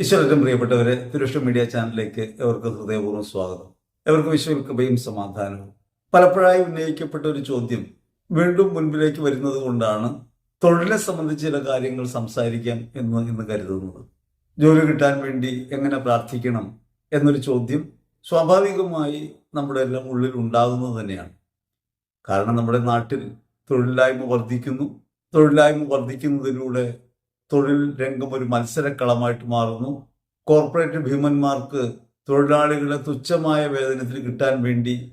ഈശ്വരനും പ്രിയപ്പെട്ടവരെ തിരുഷ്ണ മീഡിയ ചാനലിലേക്ക് എവർക്കും ഹൃദയപൂർവം സ്വാഗതം. എവർക്കും ഈശ്വര കൃപയും സമാധാനവും. പലപ്പോഴായി ഉന്നയിക്കപ്പെട്ട ഒരു ചോദ്യം വീണ്ടും മുൻപിലേക്ക് വരുന്നത് കൊണ്ടാണ് തൊഴിലിനെ സംബന്ധിച്ച് ചില കാര്യങ്ങൾ സംസാരിക്കാം എന്ന് ഇന്ന് കരുതുന്നത്. ജോലി കിട്ടാൻ വേണ്ടി എങ്ങനെ പ്രാർത്ഥിക്കണം എന്നൊരു ചോദ്യം സ്വാഭാവികമായി നമ്മുടെ എല്ലാം ഉള്ളിൽ ഉണ്ടാകുന്നത് തന്നെയാണ്. കാരണം നമ്മുടെ നാട്ടിൽ തൊഴിലില്ലായ്മ വർദ്ധിക്കുന്നു. തൊഴിലില്ലായ്മ വർദ്ധിക്കുന്നതിലൂടെ തൊഴിൽ രംഗം ഒരു മത്സരക്കളമായിട്ട് മാറുന്നു. കോർപ്പറേറ്റ് ഭീമന്മാർക്ക് തൊഴിലാളികളെ തുച്ഛമായ വേതനത്തിന് കിട്ടാൻ വേണ്ടി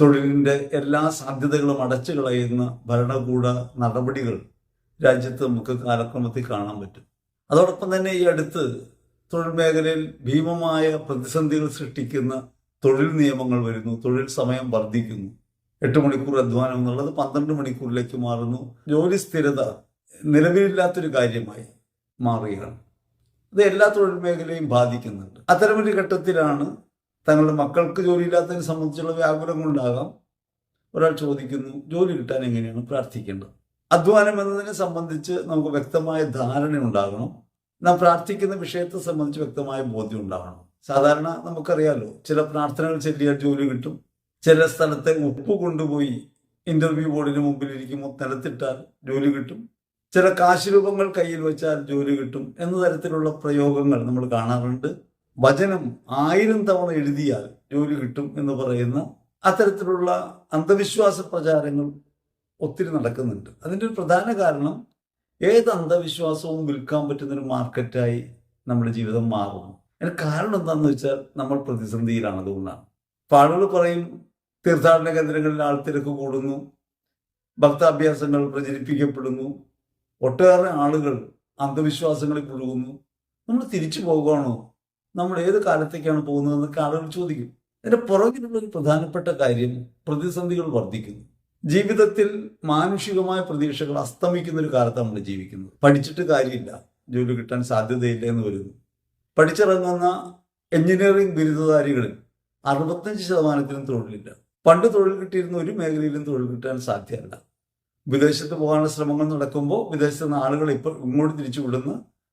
തൊഴിലിന്റെ എല്ലാ സാധ്യതകളും അടച്ചു കളയുന്ന ഭരണകൂട നടപടികൾ രാജ്യത്ത് നമുക്ക് കാലക്രമത്തിൽ കാണാൻ പറ്റും. അതോടൊപ്പം തന്നെ ഈ അടുത്ത് തൊഴിൽ മേഖലയിൽ ഭീമമായ പ്രതിസന്ധികൾ സൃഷ്ടിക്കുന്ന തൊഴിൽ നിയമങ്ങൾ വരുന്നു. തൊഴിൽ സമയം വർദ്ധിക്കുന്നു. എട്ട് മണിക്കൂർ അധ്വാനം എന്നുള്ളത് പന്ത്രണ്ട് മണിക്കൂറിലേക്ക് മാറുന്നു. ജോലി സ്ഥിരത നിലവിലില്ലാത്തൊരു കാര്യമായി. മാറുകയാണ്. ഇത് എല്ലാ തൊഴിൽ മേഖലയും ബാധിക്കുന്നുണ്ട്. അത്തരമൊരു ഘട്ടത്തിലാണ് തങ്ങളുടെ മക്കൾക്ക് ജോലിയില്ലാത്തതിനെ സംബന്ധിച്ചുള്ള വ്യാകുലങ്ങളുണ്ടാകാം. ഒരാൾ ചോദിക്കുന്നു ജോലി കിട്ടാൻ എങ്ങനെയാണ്? പ്രാർത്ഥിക്കേണ്ടത്? അധ്വാനം എന്നതിനെ സംബന്ധിച്ച് നമുക്ക് വ്യക്തമായ ധാരണ ഉണ്ടാകണം. നാം പ്രാർത്ഥിക്കുന്ന വിഷയത്തെ സംബന്ധിച്ച് വ്യക്തമായ ബോധ്യം ഉണ്ടാകണം. സാധാരണ നമുക്കറിയാലോ ചില പ്രാർത്ഥനകൾ ചെല്ലിയാൽ ജോലി കിട്ടും. ചില സ്ഥലത്തെ ഉപ്പ് കൊണ്ടുപോയി ഇന്റർവ്യൂ ബോർഡിന് മുമ്പിൽ ഇരിക്കുമ്പോൾ നിലത്തിട്ടാൽ ജോലി കിട്ടും. ചില കാശുരൂപങ്ങൾ കയ്യിൽ വെച്ചാൽ ജോലി കിട്ടും എന്ന തരത്തിലുള്ള പ്രയോഗങ്ങൾ നമ്മൾ കാണാറുണ്ട്. വചനം ആയിരം തവണ എഴുതിയാൽ ജോലി കിട്ടും എന്ന് പറയുന്ന അത്തരത്തിലുള്ള അന്ധവിശ്വാസ പ്രചാരങ്ങൾ ഒത്തിരി നടക്കുന്നുണ്ട്. അതിന്റെ ഒരു പ്രധാന കാരണം ഏത് അന്ധവിശ്വാസവും വിൽക്കാൻ പറ്റുന്ന ഒരു മാർക്കറ്റായി നമ്മുടെ ജീവിതം മാറുന്നു. അതിന് കാരണം എന്താണെന്ന് വെച്ചാൽ നമ്മൾ പ്രതിസന്ധിയിലാണ് അതുകൊണ്ടാണ്. അപ്പോൾ ആളുകൾ പറയും തീർത്ഥാടന കേന്ദ്രങ്ങളിൽ ആൾ തിരക്ക് കൂടുന്നു ഭക്താഭ്യാസങ്ങൾ പ്രചരിപ്പിക്കപ്പെടുന്നു ഒട്ടേറെ ആളുകൾ അന്ധവിശ്വാസങ്ങളിൽ പുഴുകുന്നു. നമ്മൾ തിരിച്ചു പോകുകയാണോ നമ്മൾ ഏത് കാലത്തേക്കാണ് പോകുന്നതെന്നൊക്കെ ആളുകൾ ചോദിക്കും. അതിന്റെ പുറകിലുള്ള ഒരു പ്രധാനപ്പെട്ട കാര്യം പ്രതിസന്ധികൾ വർദ്ധിക്കുന്നു. ജീവിതത്തിൽ മാനുഷികമായ പ്രതീക്ഷകൾ അസ്തമിക്കുന്ന ഒരു കാലത്താണ് നമ്മൾ ജീവിക്കുന്നത്. പഠിച്ചിട്ട് കാര്യമില്ല. ജോലി കിട്ടാൻ സാധ്യതയില്ല എന്ന് വരുന്നു. പഠിച്ചിറങ്ങുന്ന എഞ്ചിനീയറിംഗ് ബിരുദധാരികളിൽ അറുപത്തഞ്ച് ശതമാനത്തിനും തൊഴിലില്ല. പണ്ട് തൊഴിൽ കിട്ടിയിരുന്ന ഒരു മേഖലയിലും തൊഴിൽ കിട്ടാൻ സാധ്യമല്ല വിദേശത്ത് പോകാനുള്ള ശ്രമങ്ങൾ നടക്കുമ്പോൾ വിദേശത്ത് നിന്ന് ആളുകൾ ഇപ്പോൾ ഇങ്ങോട്ട് തിരിച്ചു വിടുന്ന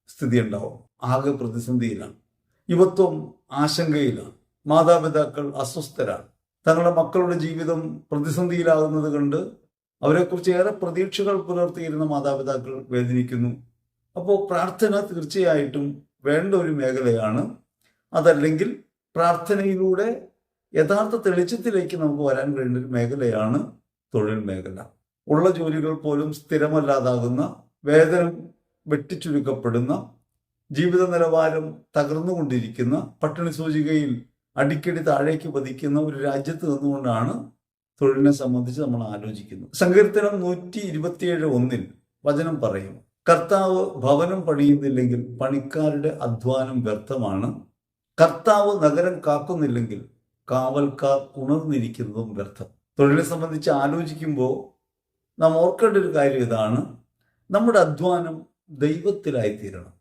സ്ഥിതി ഉണ്ടാവും ആകെ പ്രതിസന്ധിയിലാണ്. യുവത്വം ആശങ്കയിലാണ്. മാതാപിതാക്കൾ അസ്വസ്ഥരാണ്. തങ്ങളുടെ മക്കളുടെ ജീവിതം പ്രതിസന്ധിയിലാകുന്നത് കണ്ട് അവരെക്കുറിച്ച് ഏറെ പ്രതീക്ഷകൾ പുലർത്തിയിരുന്ന മാതാപിതാക്കൾ വേദനിക്കുന്നു. അപ്പോൾ പ്രാർത്ഥന തീർച്ചയായിട്ടും വേണ്ട ഒരു മേഖലയാണ്. അതല്ലെങ്കിൽ പ്രാർത്ഥനയിലൂടെ യഥാർത്ഥ തെളിച്ചത്തിലേക്ക് നമുക്ക് വരാൻ കഴിയുന്ന ഒരു മേഖലയാണ് തൊഴിൽ മേഖല. ഉള്ള ജോലികൾ പോലും സ്ഥിരമല്ലാതാകുന്ന വേതനം വെട്ടിച്ചുരുക്കപ്പെടുന്ന ജീവിത നിലവാരം തകർന്നുകൊണ്ടിരിക്കുന്ന പട്ടിണി സൂചികയിൽ അടിക്കടി താഴേക്ക് പതിക്കുന്ന ഒരു രാജ്യത്ത് നിന്നുകൊണ്ടാണ് തൊഴിലിനെ സംബന്ധിച്ച് നമ്മൾ ആലോചിക്കുന്നത്. സങ്കീർത്തനം നൂറ്റി ഇരുപത്തിയേഴ് ഒന്നിൽ വചനം പറയും കർത്താവ് ഭവനം പണിയുന്നില്ലെങ്കിൽ പണിക്കാരുടെ അധ്വാനം വ്യർത്ഥമാണ്. കർത്താവ് നഗരം കാക്കുന്നില്ലെങ്കിൽ കാവൽക്കാർ ഉണർന്നിരിക്കുന്നതും വ്യർത്ഥം. തൊഴിലിനെ സംബന്ധിച്ച് ആലോചിക്കുമ്പോൾ നാം ഓർക്കേണ്ട ഒരു കാര്യം ഇതാണ്. നമ്മുടെ അധ്വാനം ദൈവത്തിലായിത്തീരണം.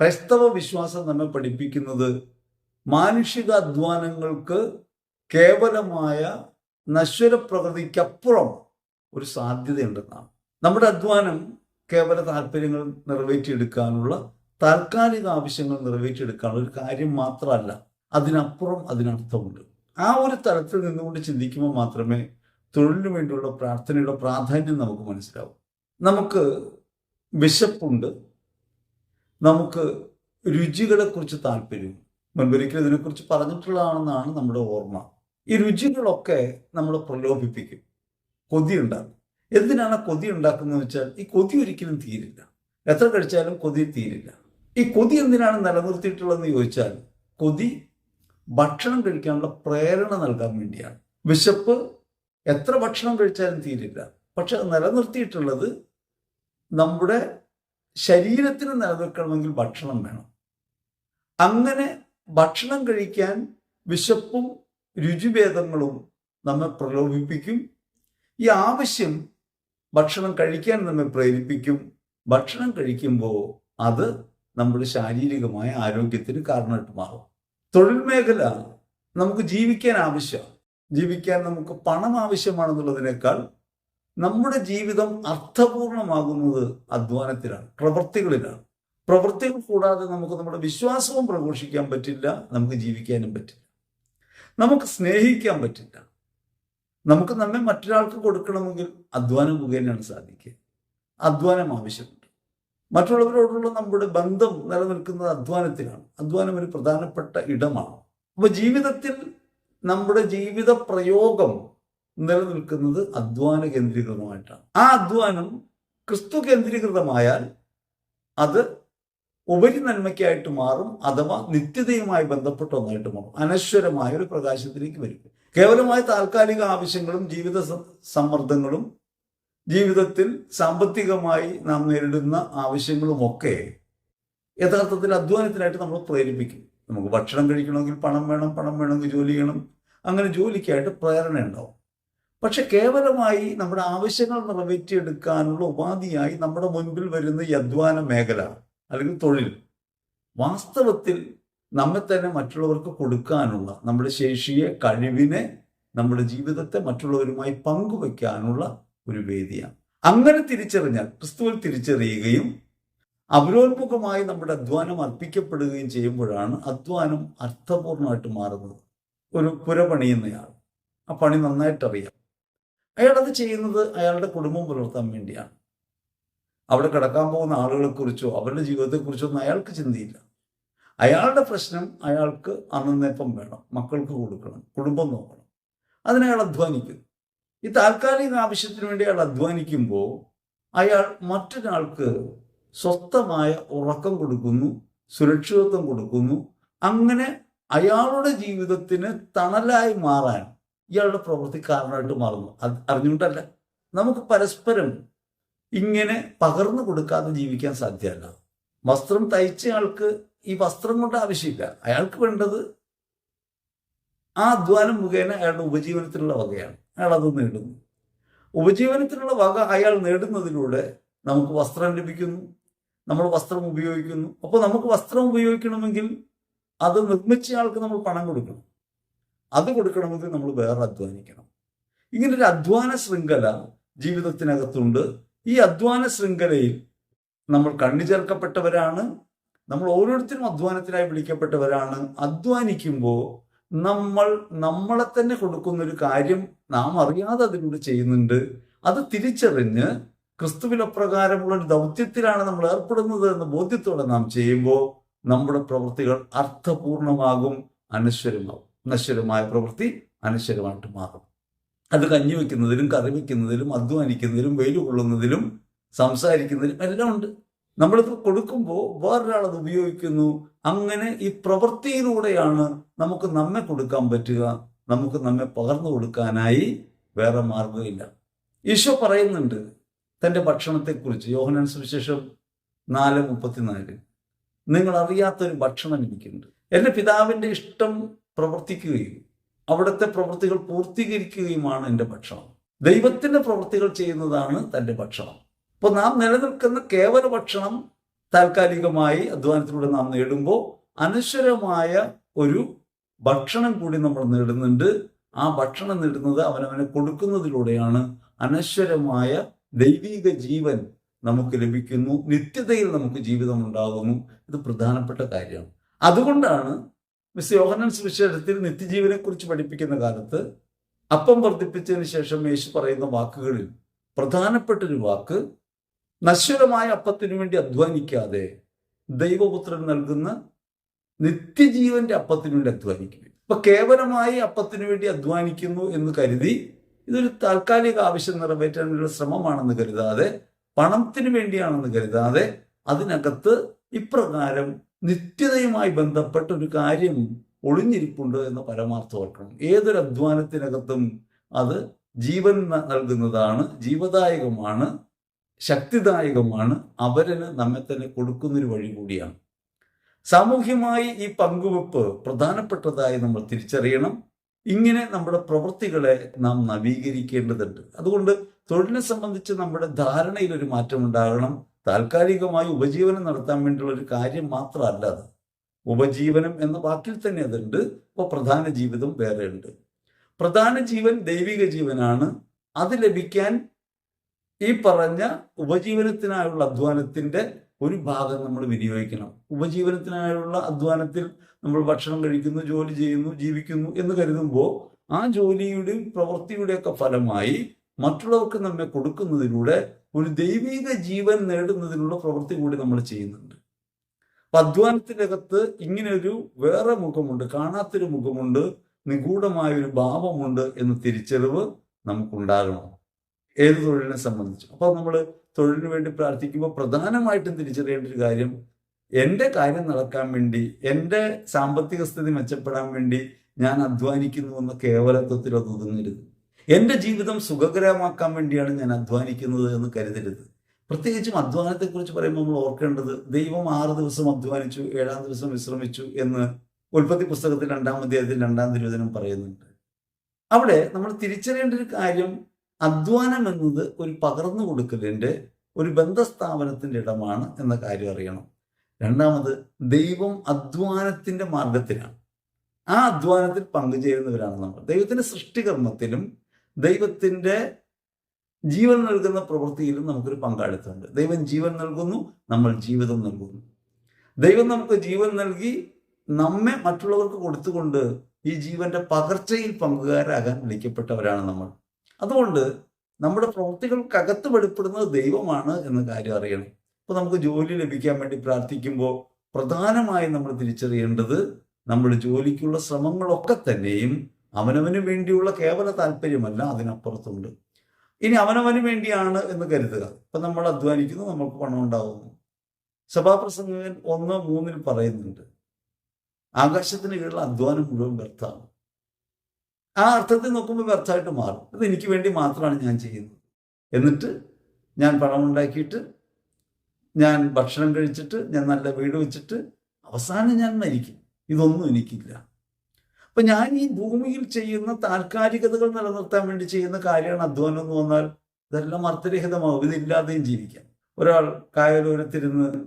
ക്രൈസ്തവ വിശ്വാസം നമ്മെ പഠിപ്പിക്കുന്നത് മാനുഷിക അധ്വാനങ്ങൾക്ക് കേവലമായ നശ്വര പ്രകൃതിക്കപ്പുറം ഒരു സാധ്യതയുണ്ടെന്നാണ്. നമ്മുടെ അധ്വാനം കേവല താല്പര്യങ്ങൾ നിറവേറ്റിയെടുക്കാനുള്ള താൽക്കാലിക ആവശ്യങ്ങൾ നിറവേറ്റിയെടുക്കാനുള്ള ഒരു കാര്യം മാത്രമല്ല അതിനപ്പുറം അതിനർത്ഥമുണ്ട്. ആ ഒരു തലത്തിൽ നിന്നുകൊണ്ട് ചിന്തിക്കുമ്പോൾ മാത്രമേ തൊഴിലിനു വേണ്ടിയുള്ള പ്രാർത്ഥനയുടെ പ്രാധാന്യം നമുക്ക് മനസ്സിലാവും. നമുക്ക് വിശപ്പുണ്ട്. നമുക്ക് രുചികളെക്കുറിച്ച് താല്പര്യം. മുൻപൊരിക്കലും ഇതിനെക്കുറിച്ച് പറഞ്ഞിട്ടുള്ളതാണെന്നാണ് നമ്മുടെ ഓർമ്മ. ഈ രുചികളൊക്കെ നമ്മൾ പ്രലോഭിപ്പിക്കും. കൊതി ഉണ്ടാക്കും. എന്തിനാണ് കൊതി ഉണ്ടാക്കുന്നത് വെച്ചാൽ ഈ കൊതി ഒരിക്കലും തീരില്ല. എത്ര കഴിച്ചാലും കൊതി തീരില്ല. ഈ കൊതി എന്തിനാണ് നിലനിർത്തിയിട്ടുള്ളതെന്ന് ചോദിച്ചാൽ കൊതി ഭക്ഷണം കഴിക്കാനുള്ള പ്രേരണ നൽകാൻ വേണ്ടിയാണ്. വിശപ്പ് എത്ര ഭക്ഷണം കഴിച്ചാലും തീരില്ല. പക്ഷെ നിലനിർത്തിയിട്ടുള്ളത് നമ്മുടെ ശരീരത്തിന് നിലനിൽക്കണമെങ്കിൽ ഭക്ഷണം വേണം. അങ്ങനെ ഭക്ഷണം കഴിക്കാൻ വിശപ്പും രുചിഭേദങ്ങളും നമ്മെ പ്രലോഭിപ്പിക്കും. ഈ ആവശ്യം ഭക്ഷണം കഴിക്കാൻ നമ്മെ പ്രേരിപ്പിക്കും. ഭക്ഷണം കഴിക്കുമ്പോൾ അത് നമ്മുടെ ശാരീരികമായ ആരോഗ്യത്തിന് കാരണമായിട്ട് മാറും. തൊഴിൽ മേഖല നമുക്ക് ജീവിക്കാൻ ആവശ്യമാണ്. ജീവിക്കാൻ നമുക്ക് പണം ആവശ്യമാണെന്നുള്ളതിനേക്കാൾ നമ്മുടെ ജീവിതം അർത്ഥപൂർണമാകുന്നത് അധ്വാനത്തിലാണ് പ്രവൃത്തികളിലാണ്. പ്രവൃത്തികൾ കൂടാതെ നമുക്ക് നമ്മുടെ വിശ്വാസവും പ്രഘോഷിക്കാൻ പറ്റില്ല നമുക്ക് ജീവിക്കാനും പറ്റില്ല. നമുക്ക് സ്നേഹിക്കാൻ പറ്റില്ല. നമുക്ക് നമ്മെ മറ്റൊരാൾക്ക് കൊടുക്കണമെങ്കിൽ അധ്വാനം മുഖേനയാണ് സാധിക്കുക. അധ്വാനം ആവശ്യമുണ്ട്. മറ്റുള്ളവരോടുള്ള നമ്മുടെ ബന്ധം നിലനിൽക്കുന്നത് അധ്വാനത്തിലാണ്. അധ്വാനം ഒരു പ്രധാനപ്പെട്ട ഇടമാണ്. അപ്പൊ ജീവിതത്തിൽ നമ്മുടെ ജീവിത പ്രയോഗം നിലനിൽക്കുന്നത് അധ്വാന കേന്ദ്രീകൃതമായിട്ടാണ്. ആ അധ്വാനം ക്രിസ്തു കേന്ദ്രീകൃതമായാൽ അത് ഉപരി നന്മയ്ക്കായിട്ട് മാറും അഥവാ നിത്യതയുമായി ബന്ധപ്പെട്ട ഒന്നായിട്ട് മാറും. അനശ്വരമായ ഒരു പ്രകാശത്തിലേക്ക് വരും കേവലമായ താൽക്കാലിക ആവശ്യങ്ങളും ജീവിത സമ്മർദ്ദങ്ങളും ജീവിതത്തിൽ സാമ്പത്തികമായി നാം നേരിടുന്ന ആവശ്യങ്ങളുമൊക്കെ യഥാർത്ഥത്തിൽ അധ്വാനത്തിനായിട്ട് നമ്മൾ പ്രേരിപ്പിക്കും. നമുക്ക് ഭക്ഷണം കഴിക്കണമെങ്കിൽ പണം വേണം പണം വേണമെങ്കിൽ ജോലി ചെയ്യണം. അങ്ങനെ ജോലിക്കായിട്ട് പ്രേരണ ഉണ്ടാവും. പക്ഷെ കേവലമായി നമ്മുടെ ആവശ്യങ്ങൾ നിറവേറ്റിയെടുക്കാനുള്ള ഉപാധിയായി നമ്മുടെ മുൻപിൽ വരുന്ന ഈ അധ്വാന മേഖല അല്ലെങ്കിൽ തൊഴിൽ വാസ്തവത്തിൽ നമ്മെ തന്നെ മറ്റുള്ളവർക്ക് കൊടുക്കാനുള്ള നമ്മുടെ ശേഷിയെ കഴിവിനെ നമ്മുടെ ജീവിതത്തെ മറ്റുള്ളവരുമായി പങ്കുവയ്ക്കാനുള്ള ഒരു വേദിയാണ്. അങ്ങനെ തിരിച്ചറിഞ്ഞാൽ ക്രിസ്തുവിൽ തിരിച്ചറിയുകയും അവരോന്മുഖമായി നമ്മുടെ അധ്വാനം അർപ്പിക്കപ്പെടുകയും ചെയ്യുമ്പോഴാണ് അധ്വാനം അർത്ഥപൂർണമായിട്ട് മാറുന്നത്. ഒരു പുര പണിയുന്നയാൾ ആ പണി നന്നായിട്ട് അറിയാം അയാളത് ചെയ്യുന്നത് അയാളുടെ കുടുംബം പുലർത്താൻ വേണ്ടിയാണ്. അവിടെ കിടക്കാൻ പോകുന്ന ആളുകളെക്കുറിച്ചോ അവരുടെ ജീവിതത്തെക്കുറിച്ചോ ഒന്നും അയാൾക്ക് ചിന്തയില്ല. അയാളുടെ പ്രശ്നം അയാൾക്ക് അന്നേപ്പം വേണം. മക്കൾക്ക് കൊടുക്കണം. കുടുംബം നോക്കണം. അതിനയാൾ അധ്വാനിക്കുന്നു. ഈ താൽക്കാലിക ആവശ്യത്തിന് വേണ്ടി അയാൾ അധ്വാനിക്കുമ്പോൾ അയാൾ മറ്റൊരാൾക്ക് സ്വസ്ഥമായ ഉറക്കം കൊടുക്കുന്നു സുരക്ഷിതത്വം കൊടുക്കുന്നു. അങ്ങനെ അയാളുടെ ജീവിതത്തിന് തണലായി മാറാൻ ഇയാളുടെ പ്രവൃത്തി കാരണമായിട്ട് മാറുന്നു. അത് അറിഞ്ഞുകൊണ്ടല്ല. നമുക്ക് പരസ്പരം ഇങ്ങനെ പകർന്നു കൊടുക്കാതെ ജീവിക്കാൻ സാധ്യമല്ല. വസ്ത്രം തയ്ച്ചയാൾക്ക് ഈ വസ്ത്രം കൊണ്ട് ആവശ്യമില്ല. അയാൾക്ക് വേണ്ടത് ആ അധ്വാനം മുഖേന അയാളുടെ ഉപജീവനത്തിനുള്ള വകയാണ്. അയാൾ അത് നേടുന്നു. ഉപജീവനത്തിനുള്ള വക അയാൾ നേടുന്നതിലൂടെ നമുക്ക് വസ്ത്രം ലഭിക്കുന്നു. നമ്മൾ വസ്ത്രം ഉപയോഗിക്കുന്നു. അപ്പോൾ നമുക്ക് വസ്ത്രം ഉപയോഗിക്കണമെങ്കിൽ അത് നിർമ്മിച്ച ആൾക്ക് നമ്മൾ പണം കൊടുക്കണം. അത് കൊടുക്കണമെങ്കിൽ നമ്മൾ വേറെ അധ്വാനിക്കണം. ഇങ്ങനെ ഒരു അധ്വാന ശൃംഖല ജീവിതത്തിനകത്തുണ്ട്. ഈ അധ്വാന ശൃംഖലയിൽ നമ്മൾ കണ്ണു ചേർക്കപ്പെട്ടവരാണ്. നമ്മൾ ഓരോരുത്തരും അധ്വാനത്തിനായി വിളിക്കപ്പെട്ടവരാണ്. അധ്വാനിക്കുമ്പോൾ നമ്മൾ നമ്മളെ തന്നെ കൊടുക്കുന്ന ഒരു കാര്യം നാം അറിയാതെ അതിലൂടെ ചെയ്യുന്നുണ്ട്. അത് തിരിച്ചറിഞ്ഞ് ക്രിസ്തുവിലപ്രകാരമുള്ള ഒരു ദൗത്യത്തിലാണ് നമ്മൾ ഏർപ്പെടുന്നത് എന്ന ബോധ്യത്തോടെ നാം ചെയ്യുമ്പോൾ നമ്മുടെ പ്രവൃത്തികൾ അർത്ഥപൂർണമാകും അനശ്വരമാകും. നശ്വരമായ പ്രവൃത്തി അനശ്വരമായിട്ട് മാറും. അത് കഞ്ഞി വെക്കുന്നതിലും കറി വയ്ക്കുന്നതിലും അധ്വാനിക്കുന്നതിലും വെയിൽ കൊള്ളുന്നതിലും സംസാരിക്കുന്നതിലും എല്ലാം ഉണ്ട്. നമ്മളിത് കൊടുക്കുമ്പോൾ വേറൊരാൾ അത് ഉപയോഗിക്കുന്നു. അങ്ങനെ ഈ പ്രവൃത്തിയിലൂടെയാണ് നമുക്ക് നമ്മെ കൊടുക്കാൻ പറ്റുക. നമുക്ക് നമ്മെ പകർന്നു കൊടുക്കാനായി വേറെ മാർഗമില്ല ഈശോ പറയുന്നുണ്ട് തന്റെ ഭക്ഷണത്തെക്കുറിച്ച് യോഹനാൻ സുവിശേഷം നാല് മുപ്പത്തിനാല്. നിങ്ങൾ അറിയാത്തൊരു ഭക്ഷണം എനിക്കുണ്ട്. എന്റെ പിതാവിന്റെ ഇഷ്ടം പ്രവർത്തിക്കുകയും അവിടുത്തെ പ്രവൃത്തികൾ പൂർത്തീകരിക്കുകയുമാണ് എന്റെ ഭക്ഷണം. ദൈവത്തിന്റെ പ്രവൃത്തികൾ ചെയ്യുന്നതാണ് തന്റെ ഭക്ഷണം. അപ്പോൾ നാം നിലനിൽക്കുന്ന കേവല ഭക്ഷണം താൽക്കാലികമായി അധ്വാനത്തിലൂടെ നാം നേടുമ്പോൾ അനശ്വരമായ ഒരു ഭക്ഷണം കൂടി നമ്മൾ നേടുന്നുണ്ട്. ആ ഭക്ഷണം നേടുന്നത് അവനവനെ കൊടുക്കുന്നതിലൂടെയാണ് അനശ്വരമായ ദൈവിക ജീവൻ നമുക്ക് ലഭിക്കുന്നു. നിത്യതയിൽ നമുക്ക് ജീവിതം ഉണ്ടാകുന്നു ഇത് പ്രധാനപ്പെട്ട കാര്യമാണ്. അതുകൊണ്ടാണ് മിസ് യോഹനൻ സുവിശേഷത്തിൽ നിത്യജീവനെ കുറിച്ച് പഠിപ്പിക്കുന്ന കാലത്ത് അപ്പം വർദ്ധിപ്പിച്ചതിന് ശേഷം യേശു പറയുന്ന വാക്കുകളിൽ പ്രധാനപ്പെട്ടൊരു വാക്ക് നശ്വരമായ അപ്പത്തിനു വേണ്ടി അധ്വാനിക്കാതെ ദൈവപുത്രൻ നൽകുന്ന നിത്യജീവന്റെ അപ്പത്തിനു വേണ്ടി അധ്വാനിക്കുക ഇപ്പൊ കേവലമായി അപ്പത്തിനു വേണ്ടി അധ്വാനിക്കുന്നു എന്ന് കരുതി ഇതൊരു താൽക്കാലിക ആവശ്യം നിറവേറ്റാനുള്ള ശ്രമമാണെന്ന് കരുതാതെ പണത്തിന് വേണ്ടിയാണെന്ന് കരുതാതെ അതിനകത്ത് ഇപ്രകാരം നിത്യതയുമായി ബന്ധപ്പെട്ട ഒരു കാര്യം ഒളിഞ്ഞിരിപ്പുണ്ട് എന്ന പരമാർത്ഥം ഓർക്കണം. ഏതൊരു അധ്വാനത്തിനകത്തും അത് ജീവൻ നൽകുന്നതാണ് ജീവദായകമാണ് ശക്തിദായകമാണ് അവരന് നമ്മെ തന്നെ കൊടുക്കുന്നൊരു വഴി കൂടിയാണ്. സാമൂഹ്യമായി ഈ പങ്കുവെപ്പ് പ്രധാനപ്പെട്ടതായി നമ്മൾ തിരിച്ചറിയണം. ഇങ്ങനെ നമ്മുടെ പ്രവൃത്തികളെ നാം നവീകരിക്കേണ്ടതുണ്ട്. അതുകൊണ്ട് തൊഴിലിനെ സംബന്ധിച്ച് നമ്മുടെ ധാരണയിൽ ഒരു മാറ്റം ഉണ്ടാകണം താൽക്കാലികമായി ഉപജീവനം നടത്താൻ വേണ്ടിയുള്ള ഒരു കാര്യം മാത്രമല്ല അത്. ഉപജീവനം എന്ന വാക്കിൽ തന്നെ അതുണ്ട്. ഇപ്പോൾ പ്രധാന ജീവിതം വേറെ ഉണ്ട്. പ്രധാന ജീവൻ ദൈവിക ജീവനാണ്. അത് ലഭിക്കാൻ ഈ പറഞ്ഞ ഉപജീവനത്തിനായുള്ള അധ്വാനത്തിന്റെ ഒരു ഭാഗം നമ്മൾ വിനിയോഗിക്കണം. ഉപജീവനത്തിനായുള്ള അധ്വാനത്തിൽ നമ്മൾ ഭക്ഷണം കഴിക്കുന്നു ജോലി ചെയ്യുന്നു ജീവിക്കുന്നു എന്ന് കരുതുമ്പോൾ ആ ജോലിയുടെയും പ്രവൃത്തിയുടെയൊക്കെ ഫലമായി മറ്റുള്ളവർക്ക് നമ്മെ കൊടുക്കുന്നതിലൂടെ ഒരു ദൈവിക ജീവൻ നേടുന്നതിനുള്ള പ്രവൃത്തി കൂടി നമ്മൾ ചെയ്യുന്നുണ്ട്. അപ്പൊ അധ്വാനത്തിന്റെ അകത്ത് ഇങ്ങനെ വേറെ മുഖമുണ്ട് കാണാത്തൊരു മുഖമുണ്ട് നിഗൂഢമായ ഒരു ഭാവമുണ്ട് എന്ന തിരിച്ചറിവ് നമുക്കുണ്ടാകണം. ഏത് തൊഴിലിനെ സംബന്ധിച്ചു. അപ്പൊ നമ്മൾ തൊഴിലിന് വേണ്ടി പ്രാർത്ഥിക്കുമ്പോൾ പ്രധാനമായിട്ടും തിരിച്ചറിയേണ്ട ഒരു കാര്യം എന്റെ കാര്യം നടക്കാൻ വേണ്ടി എന്റെ സാമ്പത്തിക സ്ഥിതി മെച്ചപ്പെടാൻ വേണ്ടി ഞാൻ അധ്വാനിക്കുന്നു എന്ന കേവലത്വത്തിൽ ഒതുങ്ങരുത്. എന്റെ ജീവിതം സുഖകരമാക്കാൻ വേണ്ടിയാണ് ഞാൻ അധ്വാനിക്കുന്നത് എന്ന് കരുതരുത്. പ്രത്യേകിച്ചും അധ്വാനത്തെക്കുറിച്ച് പറയുമ്പോൾ നമ്മൾ ഓർക്കേണ്ടത് ദൈവം ആറ് ദിവസം അധ്വാനിച്ചു ഏഴാം ദിവസം വിശ്രമിച്ചു എന്ന് ഉൽപ്പത്തി പുസ്തകത്തിൽ രണ്ടാം അധ്യായത്തിൽ രണ്ടാം തിരുവചനം പറയുന്നുണ്ട്. അവിടെ നമ്മൾ തിരിച്ചറിയേണ്ട ഒരു കാര്യം അധ്വാനം എന്നത് ഒരു പകർന്നു കൊടുക്കലിന്റെ ഒരു ബന്ധസ്ഥാപനത്തിന്റെ ഇടമാണ് എന്ന കാര്യം അറിയണം. രണ്ടാമത് ദൈവം അധ്വാനത്തിന്റെ മാർഗത്തിലാണ്. ആ അധ്വാനത്തിൽ പങ്കുചേരുന്നവരാണ് നമ്മൾ. ദൈവത്തിന്റെ സൃഷ്ടികർമ്മത്തിലും ദൈവത്തിന്റെ ജീവൻ നൽകുന്ന പ്രവൃത്തിയിലും നമുക്കൊരു പങ്കാളിത്തമുണ്ട്. ദൈവം ജീവൻ നൽകുന്നു നമ്മൾ ജീവിതം നൽകുന്നു. ദൈവം നമുക്ക് ജീവൻ നൽകി നമ്മെ മറ്റുള്ളവർക്ക് കൊടുത്തുകൊണ്ട് ഈ ജീവന്റെ പകർച്ചയിൽ പങ്കുകാരാകാൻ വിളിക്കപ്പെട്ടവരാണ് നമ്മൾ. അതുകൊണ്ട് നമ്മുടെ പ്രവൃത്തികൾക്കകത്ത് വെളിപ്പെടുന്നത് ദൈവമാണ് എന്ന കാര്യം അറിയണം. ഇപ്പൊ നമുക്ക് ജോലി ലഭിക്കാൻ വേണ്ടി പ്രാർത്ഥിക്കുമ്പോൾ പ്രധാനമായും നമ്മൾ തിരിച്ചറിയേണ്ടത് നമ്മൾ ജോലിക്കുള്ള ശ്രമങ്ങളൊക്കെ തന്നെയും അവനവന് വേണ്ടിയുള്ള കേവല താല്പര്യമല്ല അതിനപ്പുറത്തുണ്ട്. ഇനി അവനവന് വേണ്ടിയാണ് എന്ന് കരുതുക. ഇപ്പൊ നമ്മൾ അധ്വാനിക്കുന്നു നമുക്ക് പണം ഉണ്ടാവുന്നു. സഭാപ്രസംഗൻ ഒന്ന് മൂന്നിൽ പറയുന്നുണ്ട് ആകാശത്തിന് കീഴിൽ അധ്വാനം മുഴുവൻ വ്യർത്ഥാണ് ആ അർത്ഥത്തിൽ നോക്കുമ്പോൾ വ്യർത്ഥമായിട്ട് മാറും. അത് എനിക്ക് വേണ്ടി മാത്രമാണ് ഞാൻ ചെയ്യുന്നത്. എന്നിട്ട് ഞാൻ പണം ഉണ്ടാക്കിയിട്ട് ഞാൻ ഭക്ഷണം കഴിച്ചിട്ട് ഞാൻ നല്ല വീട് വെച്ചിട്ട് അവസാനം ഞാൻ മരിക്കും. ഇതൊന്നും എനിക്കില്ല. അപ്പൊ ഞാൻ ഈ ഭൂമിയിൽ ചെയ്യുന്ന താൽക്കാലികതകൾ നിലനിർത്താൻ വേണ്ടി ചെയ്യുന്ന കാര്യമാണ് അധ്വാനം എന്ന് വന്നാൽ ഇതെല്ലാം അർത്ഥരഹിതമാവും ഇതില്ലാതെയും ജീവിക്കാം. ഒരാൾ കായലോരത്തിരുന്ന്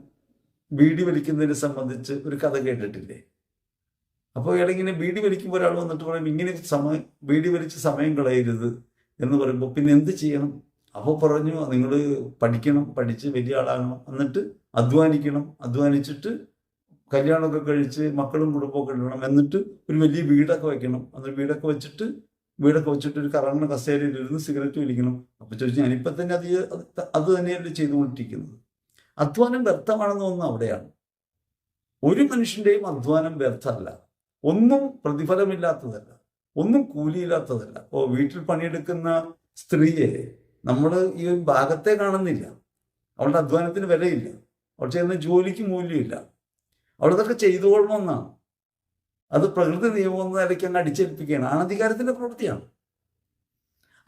ബീഡി വലിക്കുന്നതിനെ സംബന്ധിച്ച് ഒരു കഥ കേട്ടിട്ടില്ലേ? അപ്പോൾ ഇടയ്ക്കിങ്ങനെ ബീഡി വലിക്കുമ്പോൾ ഒരാൾ വന്നിട്ട് പറയും ഇങ്ങനെ സമയം ബീഡി വലിച്ച് സമയം കളയരുത് എന്ന് പറയുമ്പോൾ പിന്നെ എന്ത് ചെയ്യണം? അപ്പോൾ പറഞ്ഞു നിങ്ങൾ പഠിക്കണം പഠിച്ച് വലിയ ആളാകണം എന്നിട്ട് അധ്വാനിക്കണം അധ്വാനിച്ചിട്ട് കല്യാണമൊക്കെ കഴിച്ച് മക്കളും കുടുംബമൊക്കെ ഇടണം എന്നിട്ട് ഒരു വലിയ വീടൊക്കെ വെക്കണം. എന്നിട്ട് വീടൊക്കെ വെച്ചിട്ട് വീടൊക്കെ വെച്ചിട്ട് ഒരു കറങ്ങുന്ന കസേരയിൽ ഇരുന്ന് സിഗരറ്റ് വലിക്കണം. അപ്പോൾ ചോദിച്ചു ഞാനിപ്പോൾ തന്നെ അത് അത് തന്നെയല്ലേ ചെയ്തുകൊണ്ടിരിക്കുന്നത്? അധ്വാനം വ്യർത്ഥമാണെന്ന് തോന്നുന്നു അവിടെയാണ്. ഒരു മനുഷ്യന്റെയും അധ്വാനം വ്യർത്ഥമല്ല. ഒന്നും പ്രതിഫലമില്ലാത്തതല്ല. ഒന്നും കൂലിയില്ലാത്തതല്ല. ഓ വീട്ടിൽ പണിയെടുക്കുന്ന സ്ത്രീയെ നമ്മൾ ഈ ഭാഗത്തെ കാണുന്നില്ല. അവളുടെ അധ്വാനത്തിന് വിലയില്ല. അവൾ ചെയ്യുന്ന ജോലിക്ക് മൂല്യമില്ല. അവളതൊക്കെ ചെയ്തുകൊള്ളണമെന്നാണ്. അത് പ്രകൃതി നിയമം എന്ന നിലയ്ക്ക് അങ്ങ് അടിച്ചേൽപ്പിക്കുകയാണ്. ആണധികാരത്തിന്റെ പ്രവൃത്തിയാണ്.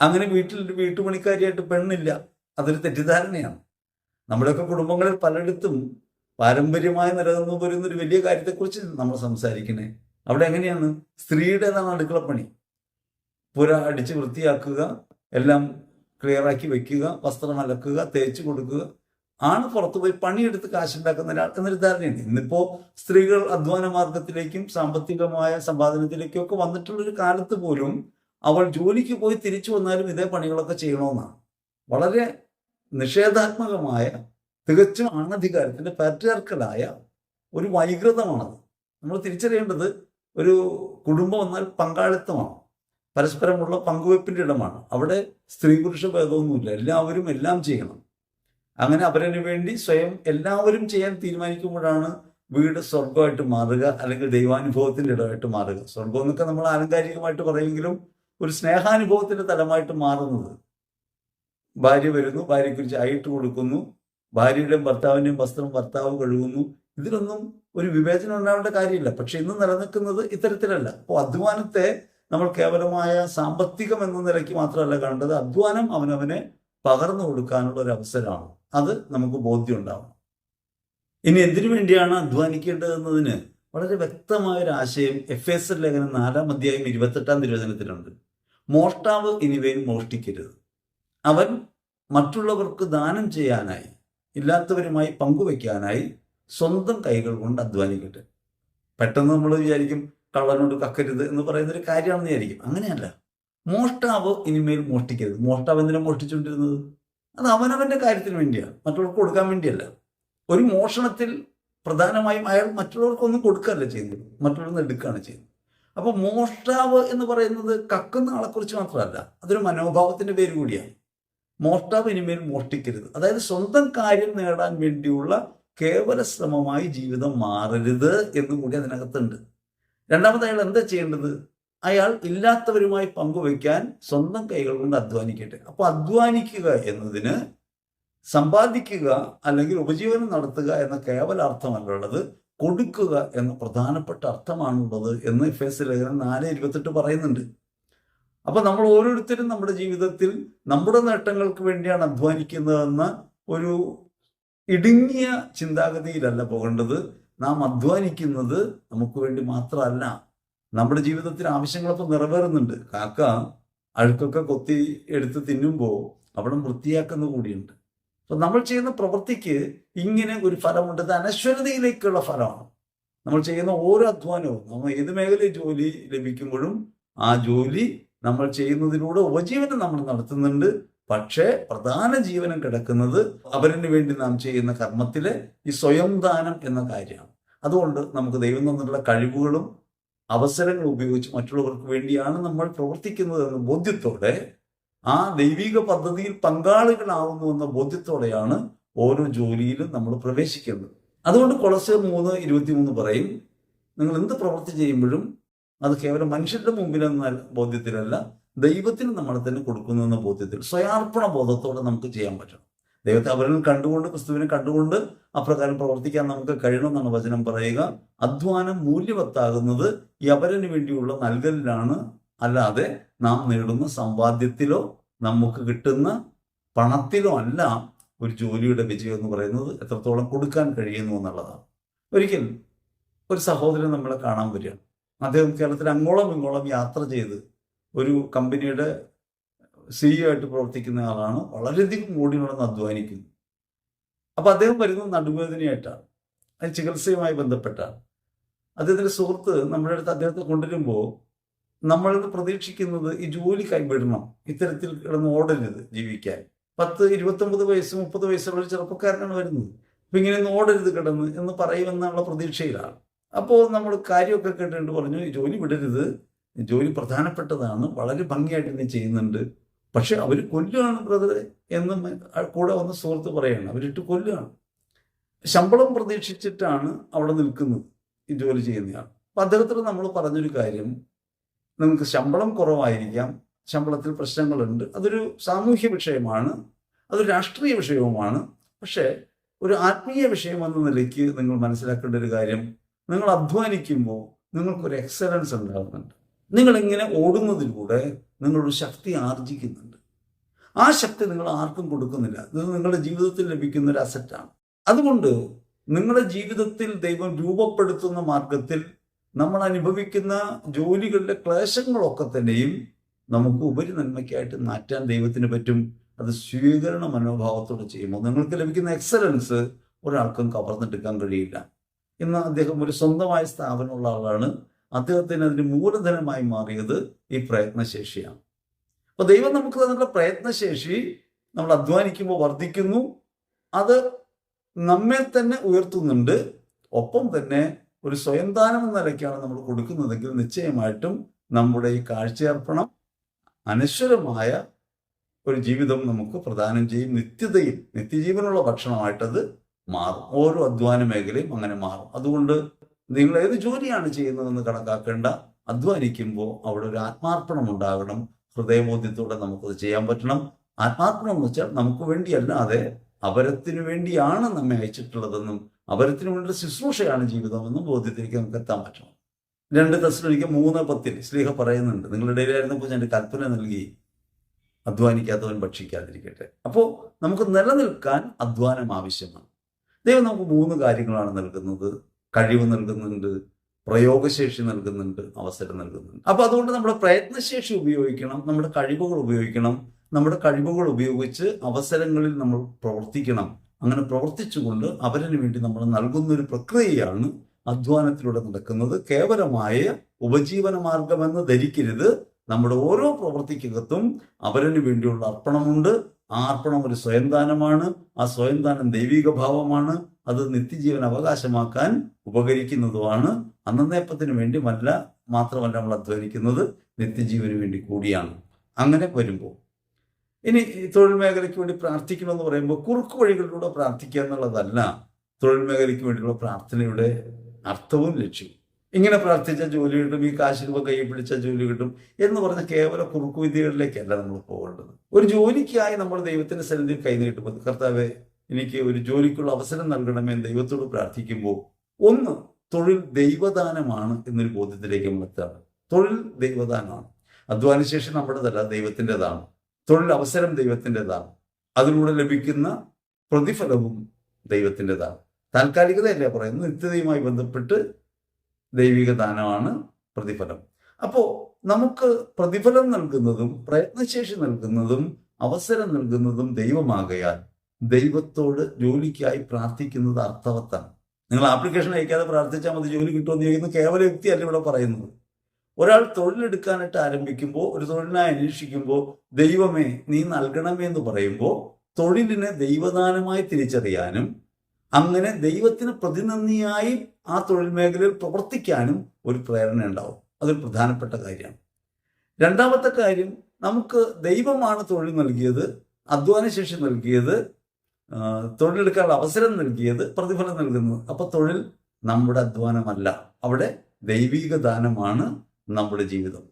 അങ്ങനെ വീട്ടിൽ വീട്ടുപണിക്കാരിയായിട്ട് പെണ്ണില്ല. അതൊരു തെറ്റിദ്ധാരണയാണ്. നമ്മുടെയൊക്കെ കുടുംബങ്ങളിൽ പലയിടത്തും പാരമ്പര്യമായി നിലനിന്നു പോരുന്ന ഒരു വലിയ കാര്യത്തെക്കുറിച്ച് നമ്മൾ സംസാരിക്കണേ. അവിടെ എങ്ങനെയാണ്? സ്ത്രീയുടേതാണ് അടുക്കളപ്പണി പുര അടിച്ച് വൃത്തിയാക്കുക എല്ലാം ക്ലിയറാക്കി വെക്കുക വസ്ത്രം അലക്കുക തേച്ച് കൊടുക്കുക. ആണ് പുറത്തു പോയി പണിയെടുത്ത് കാശുണ്ടാക്കുന്ന ഒരാൾ എന്നൊരു ധാരണയുണ്ട്. ഇന്നിപ്പോ സ്ത്രീകൾ അധ്വാന മാർഗത്തിലേക്കും സാമ്പത്തികമായ സമ്പാദനത്തിലേക്കും ഒക്കെ വന്നിട്ടുള്ളൊരു കാലത്ത് പോലും അവൾ ജോലിക്ക് പോയി തിരിച്ചു വന്നാലും ഇതേ പണികളൊക്കെ ചെയ്യണമെന്നാണ്. വളരെ നിഷേധാത്മകമായ തികച്ചും അണധികാരത്തിന്റെ പാറ്റർക്കലായ ഒരു വൈകൃതമാണത്. നമ്മൾ തിരിച്ചറിയേണ്ടത് ഒരു കുടുംബം വന്നാൽ പങ്കാളിത്തമാണ്. പരസ്പരമുള്ള പങ്കുവെപ്പിന്റെ ഇടമാണ്. അവിടെ സ്ത്രീ പുരുഷ ഭേദമൊന്നുമില്ല. എല്ലാവരും എല്ലാം ചെയ്യണം. അങ്ങനെ അവരതിനു വേണ്ടി സ്വയം എല്ലാവരും ചെയ്യാൻ തീരുമാനിക്കുമ്പോഴാണ് വീട് സ്വർഗമായിട്ട് മാറുക അല്ലെങ്കിൽ ദൈവാനുഭവത്തിന്റെ ഇടമായിട്ട് മാറുക. സ്വർഗം എന്നൊക്കെ നമ്മൾ ആലങ്കാരികമായിട്ട് പറയുമെങ്കിലും ഒരു സ്നേഹാനുഭവത്തിന്റെ തലമായിട്ട് മാറുന്നത്. ഭാര്യ വരുന്നു ഭാര്യയ്ക്ക് ഒരു ചായയിട്ട് കൊടുക്കുന്നു ഭാര്യയുടെയും ഭർത്താവിന്റെയും വസ്ത്രം ഭർത്താവ് കഴുകുന്നു. ഇതിലൊന്നും ഒരു വിവേചനം ഉണ്ടാവേണ്ട കാര്യമില്ല. പക്ഷെ ഇന്ന് നിലനിൽക്കുന്നത് ഇത്തരത്തിലല്ല. അപ്പോൾ അധ്വാനത്തെ നമ്മൾ കേവലമായ സാമ്പത്തികം എന്ന നിലയ്ക്ക് മാത്രമല്ല കണ്ടത് അധ്വാനം അവനവനെ പകർന്നു കൊടുക്കാനുള്ള ഒരു അവസരമാണ്. അത് നമുക്ക് ബോധ്യം ഉണ്ടാവണം ഇനി എന്തിനു വേണ്ടിയാണ് അധ്വാനിക്കേണ്ടത് എന്നതിന് വളരെ വ്യക്തമായ ഒരു ആശയം എഫ് എസ് ലേഖനം നാലാം അധ്യായം ഇരുപത്തെട്ടാം തിരുവചനത്തിലുണ്ട്. മോഷ്ടാവ് ഇനിവയും മോഷ്ടിക്കരുത്. അവൻ മറ്റുള്ളവർക്ക് ദാനം ചെയ്യാനായി ഇല്ലാത്തവരുമായി പങ്കുവയ്ക്കാനായി സ്വന്തം കൈകൾ കൊണ്ട് അധ്വാനിക്കട്ടെ. പെട്ടെന്ന് നമ്മൾ വിചാരിക്കും കള്ളനോട് കക്കരുത് എന്ന് പറയുന്ന ഒരു കാര്യമാണെന്ന് വിചാരിക്കും. അങ്ങനെയല്ല. മോഷ്ടാവ് ഇനിമേൽ മോഷ്ടിക്കരുത്. മോഷ്ടാവ് എന്തിനാ മോഷ്ടിച്ചുകൊണ്ടിരുന്നത്? അത് അവനവന്റെ കാര്യത്തിന് വേണ്ടിയാണ്. മറ്റുള്ളവർക്ക് കൊടുക്കാൻ വേണ്ടിയല്ല. ഒരു മോഷണത്തിൽ പ്രധാനമായും അയാൾ മറ്റുള്ളവർക്കൊന്നും കൊടുക്കുകയല്ല ചെയ്യുന്നത്. മറ്റുള്ളവർ എടുക്കുകയാണ് ചെയ്യുന്നത്. അപ്പോൾ മോഷ്ടാവ് എന്ന് പറയുന്നത് കക്കുന്ന ആളെക്കുറിച്ച് മാത്രമല്ല. അതൊരു മനോഭാവത്തിന്റെ പേര് കൂടിയാണ്. മോഷ്ടാവ് ഇനിമേൽ മോഷ്ടിക്കരുത്. അതായത് സ്വന്തം കാര്യം നേടാൻ വേണ്ടിയുള്ള കേവല ശ്രമമായി ജീവിതം മാറരുത് എന്നും കൂടി അതിനകത്തുണ്ട്. രണ്ടാമത് അയാൾ എന്താ ചെയ്യേണ്ടത്? അയാൾ ഇല്ലാത്തവരുമായി പങ്കുവയ്ക്കാൻ സ്വന്തം കൈകൾ കൊണ്ട് അധ്വാനിക്കട്ടെ. അപ്പൊ അധ്വാനിക്കുക എന്നതിന് സമ്പാദിക്കുക അല്ലെങ്കിൽ ഉപജീവനം നടത്തുക എന്ന കേവല അർത്ഥമല്ലുള്ളത് കൊടുക്കുക എന്ന പ്രധാനപ്പെട്ട അർത്ഥമാണുള്ളത് എന്ന് എഫ് എസ് ലേഖനം നാല് ഇരുപത്തെട്ട് പറയുന്നുണ്ട്. അപ്പൊ നമ്മൾ ഓരോരുത്തരും നമ്മുടെ ജീവിതത്തിൽ നമ്മുടെ നേട്ടങ്ങൾക്ക് വേണ്ടിയാണ് അധ്വാനിക്കുന്നതെന്ന ഒരു ഇടുങ്ങിയ ചിന്താഗതിയിലല്ല പോകേണ്ടത്. നാം അധ്വാനിക്കുന്നത് നമുക്ക് വേണ്ടി മാത്രമല്ല. നമ്മുടെ ജീവിതത്തിൽ ആവശ്യങ്ങളൊക്കെ നിറവേറുന്നുണ്ട്. കാക്ക അഴുക്കൊക്കെ കൊത്തി എടുത്ത് തിന്നുമ്പോൾ അവിടെ വൃത്തിയാക്കുന്ന കൂടിയുണ്ട്. അപ്പൊ നമ്മൾ ചെയ്യുന്ന പ്രവൃത്തിക്ക് ഇങ്ങനെ ഒരു ഫലമുണ്ട്. ഇത് അനശ്വരതയിലേക്കുള്ള ഫലമാണ്. നമ്മൾ ചെയ്യുന്ന ഓരോ അധ്വാനവും നമ്മൾ ഏത് മേഖലയിൽ ജോലി ലഭിക്കുമ്പോഴും ആ ജോലി നമ്മൾ ചെയ്യുന്നതിലൂടെ ഉപജീവനം നമ്മൾ നടത്തുന്നുണ്ട്. പക്ഷേ പ്രധാന ജീവനം കിടക്കുന്നത് അവരിന് വേണ്ടി നാം ചെയ്യുന്ന കർമ്മത്തിലെ ഈ സ്വയം ദാനം എന്ന കാര്യമാണ്. അതുകൊണ്ട് നമുക്ക് ദൈവം തന്നിട്ടുള്ള കഴിവുകളും അവസരങ്ങളും ഉപയോഗിച്ച് മറ്റുള്ളവർക്ക് വേണ്ടിയാണ് നമ്മൾ പ്രവർത്തിക്കുന്നത് എന്ന ബോധ്യത്തോടെ ആ ദൈവിക പദ്ധതിയിൽ പങ്കാളികളാവുന്നു എന്ന ബോധ്യത്തോടെയാണ് ഓരോ ജോലിയിലും നമ്മൾ പ്രവേശിക്കുന്നത്. അതുകൊണ്ട് കൊളസ്യർ മൂന്ന് ഇരുപത്തിമൂന്ന് പറയും നിങ്ങൾ എന്ത് പ്രവൃത്തി ചെയ്യുമ്പോഴും അത് കേവലം മനുഷ്യരുടെ മുമ്പിലെന്ന ബോധ്യത്തിലല്ല ദൈവത്തിന് നമ്മൾ തന്നെ കൊടുക്കുന്നു എന്ന ബോധ്യത്തിൽ സ്വയാർപ്പണ ബോധത്തോടെ നമുക്ക് ചെയ്യാൻ പറ്റണം. ദൈവത്തെ അവരിൽ കണ്ടുകൊണ്ട് ക്രിസ്തുവിനെ കണ്ടുകൊണ്ട് അപ്രകാരം പ്രവർത്തിക്കാൻ നമുക്ക് കഴിയണമെന്നാണ് വചനം പറയുക. അധ്വാനം മൂല്യവത്താകുന്നത് യവരന് വേണ്ടിയുള്ള നൽകലിലാണ് അല്ലാതെ നാം നേടുന്ന സമ്പാദ്യത്തിലോ നമുക്ക് കിട്ടുന്ന പണത്തിലോ അല്ല ഒരു ജോലിയുടെ വിജയം എന്ന് പറയുന്നത് എത്രത്തോളം കൊടുക്കാൻ കഴിയുന്നു എന്നുള്ളതാണ്. ഒരിക്കൽ ഒരു സഹോദരൻ നമ്മളെ കാണാൻ വരികയാണ്. അദ്ദേഹം കേരളത്തിൽ അങ്ങോളം ഇങ്ങോളം യാത്ര ചെയ്ത് ഒരു കമ്പനിയുടെ സിഇഒ ആയിട്ട് പ്രവർത്തിക്കുന്ന ആളാണ്. വളരെയധികം ഓടി നടന്ന് അധ്വാനിക്കുന്നു. അപ്പൊ അദ്ദേഹം വരുന്നത് നടുവേദനയായിട്ടാണ്. അത് ചികിത്സയുമായി ബന്ധപ്പെട്ടാണ്. അദ്ദേഹത്തിന്റെ സുഹൃത്ത് നമ്മുടെ അടുത്ത് അദ്ദേഹത്തെ കൊണ്ടുവരുമ്പോൾ നമ്മളിത് പ്രതീക്ഷിക്കുന്നത് ഈ ജോലി കൈവിടണം. ഇത്തരത്തിൽ കിടന്ന് ഓടരുത് ജീവിക്കാൻ. പത്ത് ഇരുപത്തൊമ്പത് വയസ്സ് മുപ്പത് വയസ്സുള്ള ഒരു ചെറുപ്പക്കാരനാണ് വരുന്നത്. അപ്പൊ ഇങ്ങനെയൊന്നും ഓടരുത് കിടന്ന് എന്ന് പറയുമെന്നുള്ള പ്രതീക്ഷയിലാണ്. അപ്പോൾ നമ്മൾ കാര്യമൊക്കെ കേട്ടിട്ട് പറഞ്ഞു ജോലി വിടരുത്. ജോലി പ്രധാനപ്പെട്ടതാണ് വളരെ ഭംഗിയായിട്ട് നീ ചെയ്യുന്നുണ്ട്. പക്ഷെ അവർ കൊല്ലുകയാണ് ബ്രദറെ എന്ന് കൂടെ വന്ന സുഹൃത്ത് പറയാണ്. അവരിട്ട് കൊല്ലുകയാണ് ശമ്പളം പ്രതീക്ഷിച്ചിട്ടാണ് അവിടെ നിൽക്കുന്നത് ഈ ജോലി ചെയ്യുന്നയാൾ. അപ്പൊ അദ്ദേഹത്തിന് നമ്മൾ പറഞ്ഞൊരു കാര്യം. നിങ്ങൾക്ക് ശമ്പളം കുറവായിരിക്കാം ശമ്പളത്തിൽ പ്രശ്നങ്ങളുണ്ട്. അതൊരു സാമൂഹ്യ വിഷയമാണ് അതൊരു രാഷ്ട്രീയ വിഷയവുമാണ്. പക്ഷേ ഒരു ആത്മീയ വിഷയം എന്ന നിലയ്ക്ക് നിങ്ങൾ മനസ്സിലാക്കേണ്ട ഒരു കാര്യം. നിങ്ങൾ അധ്വാനിക്കുമ്പോൾ നിങ്ങൾക്കൊരു എക്സലൻസ് ഉണ്ടാകുന്നുണ്ട്. നിങ്ങൾ ഇങ്ങനെ ഓടുന്നതിലൂടെ നിങ്ങളൊരു ശക്തി ആർജിക്കുന്നുണ്ട്. ആ ശക്തി നിങ്ങൾ ആർക്കും കൊടുക്കുന്നില്ല. ഇത് നിങ്ങളുടെ ജീവിതത്തിൽ ലഭിക്കുന്ന ഒരു അസറ്റാണ് അതുകൊണ്ട് നിങ്ങളുടെ ജീവിതത്തിൽ ദൈവം രൂപപ്പെടുത്തുന്ന മാർഗത്തിൽ നമ്മൾ അനുഭവിക്കുന്ന ജോലികളുടെ ക്ലേശങ്ങളൊക്കെ തന്നെയും നമുക്ക് ഉപരി നന്മയ്ക്കായിട്ട് മാറ്റാൻ ദൈവത്തിന് പറ്റും. അത് സ്വീകരണ മനോഭാവത്തോടെ ചെയ്യുമ്പോൾ നിങ്ങൾക്ക് ലഭിക്കുന്ന എക്സലൻസ് ഒരാൾക്കും കവർന്നെടുക്കാൻ കഴിയില്ല. ഇന്ന് അദ്ദേഹം ഒരു സ്വന്തമായ സ്ഥാപനമുള്ള ആളാണ്. അദ്ദേഹത്തിന് അതിന് മൂലധനമായി മാറിയത് ഈ പ്രയത്നശേഷിയാണ്. അപ്പൊ ദൈവം നമുക്ക് തന്നിട്ടുള്ള പ്രയത്നശേഷി നമ്മൾ അധ്വാനിക്കുമ്പോൾ വർദ്ധിക്കുന്നു. അത് നമ്മെ തന്നെ ഉയർത്തുന്നുണ്ട്. ഒപ്പം തന്നെ ഒരു സ്വയം ദാനം എന്ന നിലയ്ക്കാണ് നമ്മൾ കൊടുക്കുന്നതെങ്കിൽ നിശ്ചയമായിട്ടും നമ്മുടെ ഈ കാഴ്ചയർപ്പണം അനശ്വരമായ ഒരു ജീവിതം നമുക്ക് പ്രദാനം ചെയ്യും. നിത്യതയിൽ നിത്യജീവനുള്ള ഭക്ഷണമായിട്ടത് മാറും. ഓരോ അധ്വാന മേഖലയും അങ്ങനെ മാറും. അതുകൊണ്ട് നിങ്ങൾ ഏത് ജോലിയാണ് ചെയ്യുന്നതെന്ന് കണക്കാക്കേണ്ട. അധ്വാനിക്കുമ്പോൾ അവിടെ ഒരു ആത്മാർപ്പണം ഉണ്ടാകണം. ഹൃദയബോധ്യത്തോടെ നമുക്കത് ചെയ്യാൻ പറ്റണം. ആത്മാർപ്പണം എന്ന് വെച്ചാൽ നമുക്ക് വേണ്ടിയല്ലാതെ അപരത്തിനു വേണ്ടിയാണ് നമ്മെ അയച്ചിട്ടുള്ളതെന്നും അപരത്തിനു വേണ്ടി ശുശ്രൂഷയാണ് ജീവിതമെന്നും ബോധ്യത്തിലേക്ക് നമുക്ക് എത്താൻ പറ്റണം. രണ്ട് തസ്ലിക്ക് മൂന്ന് പത്തിൽ സ്ലീഹ പറയുന്നുണ്ട് നിങ്ങളുടെ ഇടയിലായിരുന്നപ്പോൾ ഞാൻ കൽപ്പന നൽകി. അധ്വാനിക്കാത്തവൻ ഭക്ഷിക്കാതിരിക്കട്ടെ. അപ്പോൾ നമുക്ക് നിലനിൽക്കാൻ അധ്വാനം ആവശ്യമാണ്. ദൈവം നമുക്ക് മൂന്ന് കാര്യങ്ങളാണ് നൽകുന്നത്. കഴിവ് നൽകുന്നുണ്ട് പ്രയോഗശേഷി നൽകുന്നുണ്ട് അവസരം നൽകുന്നുണ്ട്. അപ്പൊ അതുകൊണ്ട് നമ്മുടെ പ്രയത്നശേഷി ഉപയോഗിക്കണം നമ്മുടെ കഴിവുകൾ ഉപയോഗിക്കണം. നമ്മുടെ കഴിവുകൾ ഉപയോഗിച്ച് അവസരങ്ങളിൽ നമ്മൾ പ്രവർത്തിക്കണം. അങ്ങനെ പ്രവർത്തിച്ചുകൊണ്ട് അവരിന് വേണ്ടി നമ്മൾ നൽകുന്ന ഒരു പ്രക്രിയയാണ് അധ്വാനത്തിലൂടെ നടക്കുന്നത്. കേവലമായ ഉപജീവന മാർഗമെന്ന് ധരിക്കരുത്. നമ്മുടെ ഓരോ പ്രവർത്തിക്കകത്തും അവരന് വേണ്ടിയുള്ള അർപ്പണമുണ്ട്. ആ അർപ്പണം ഒരു സ്വയംദാനമാണ്. ആ സ്വയംദാനം ദൈവിക ഭാവമാണ് അത് നിത്യജീവൻ അവകാശമാക്കാൻ ഉപകരിക്കുന്നതുമാണ്. അന്നേപ്പത്തിന് വേണ്ടി മല്ല മാത്രമല്ല നമ്മൾ അധ്വാനിക്കുന്നത് നിത്യജീവന് വേണ്ടി കൂടിയാണ്. അങ്ങനെ വരുമ്പോൾ ഇനി തൊഴിൽ മേഖലയ്ക്ക് വേണ്ടി പ്രാർത്ഥിക്കണമെന്ന് പറയുമ്പോൾ കുറുക്ക് വഴികളിലൂടെ പ്രാർത്ഥിക്കുക എന്നുള്ളതല്ല. തൊഴിൽ മേഖലയ്ക്ക് വേണ്ടിയുള്ള പ്രാർത്ഥനയുടെ അർത്ഥവും ലക്ഷ്യവും. ഇങ്ങനെ പ്രാർത്ഥിച്ച ജോലി കിട്ടും ഈ കാശ് രൂപ കൈ പിടിച്ച ജോലി കിട്ടും എന്ന് പറഞ്ഞ കേവല കുറുക്കു വിദ്യകളിലേക്കല്ല നമ്മൾ പോകേണ്ടത്. ഒരു ജോലിക്കായി നമ്മൾ ദൈവത്തിന്റെ സന്നിധിയിൽ കൈനീട്ടുമ്പോൾ കർത്താവെ എനിക്ക് ഒരു ജോലിക്കുള്ള അവസരം നൽകണമെന്ന് ദൈവത്തോട് പ്രാർത്ഥിക്കുമ്പോൾ ഒന്ന് തൊഴിൽ ദൈവദാനമാണ് എന്നൊരു ബോധ്യത്തിലേക്ക് നമ്മൾ എത്താണ് തൊഴിൽ ദൈവദാനമാണ്. അധ്വാനശേഷി നമ്മുടേതല്ല ദൈവത്തിന്റെതാണ്. തൊഴിൽ അവസരം ദൈവത്തിന്റെതാണ്. അതിലൂടെ ലഭിക്കുന്ന പ്രതിഫലവും ദൈവത്തിന്റെതാണ്. താൽക്കാലികതയല്ല പറയുന്നത്? നിത്യതയുമായി ബന്ധപ്പെട്ട് ദൈവിക ദാനമാണ് പ്രതിഫലം. അപ്പോൾ നമുക്ക് പ്രതിഫലം നൽകുന്നതും പ്രയത്നശേഷി നൽകുന്നതും അവസരം നൽകുന്നതും ദൈവമാകയാൽ ദൈവത്തോട് ജോലിക്കായി പ്രാർത്ഥിക്കുന്നത് അർത്ഥവത്താണ്. നിങ്ങൾ ആപ്ലിക്കേഷൻ അയക്കാതെ പ്രാർത്ഥിച്ചാൽ മതി ജോലി കിട്ടുമെന്ന് ചോദിക്കുന്ന കേവല വ്യക്തിയല്ല ഇവിടെ പറയുന്നത്. ഒരാൾ തൊഴിലെടുക്കാനായിട്ട് ആരംഭിക്കുമ്പോൾ ഒരു തൊഴിലിനായി അന്വേഷിക്കുമ്പോൾ ദൈവമേ നീ നൽകണമേ എന്ന് പറയുമ്പോൾ തൊഴിലിനെ ദൈവദാനമായി തിരിച്ചറിയാനും അങ്ങനെ ദൈവത്തിന് പ്രതിനന്ദിയായി ആ തൊഴിൽ മേഖലയിൽ പ്രവർത്തിക്കാനും ഒരു പ്രേരണ ഉണ്ടാവും. അതൊരു പ്രധാനപ്പെട്ട കാര്യമാണ്. രണ്ടാമത്തെ കാര്യം നമുക്ക് ദൈവമാണ് തൊഴിൽ നൽകിയത് അധ്വാനശേഷി നൽകിയത് തൊഴിലെടുക്കാനുള്ള അവസരം നൽകിയത് പ്രതിഫലം നൽകുന്നത്. അപ്പൊ തൊഴിൽ നമ്മുടെ അധ്വാനമല്ല. അവിടെ ദൈവിക ദാനമാണ് നമ്മുടെ ജീവിതം.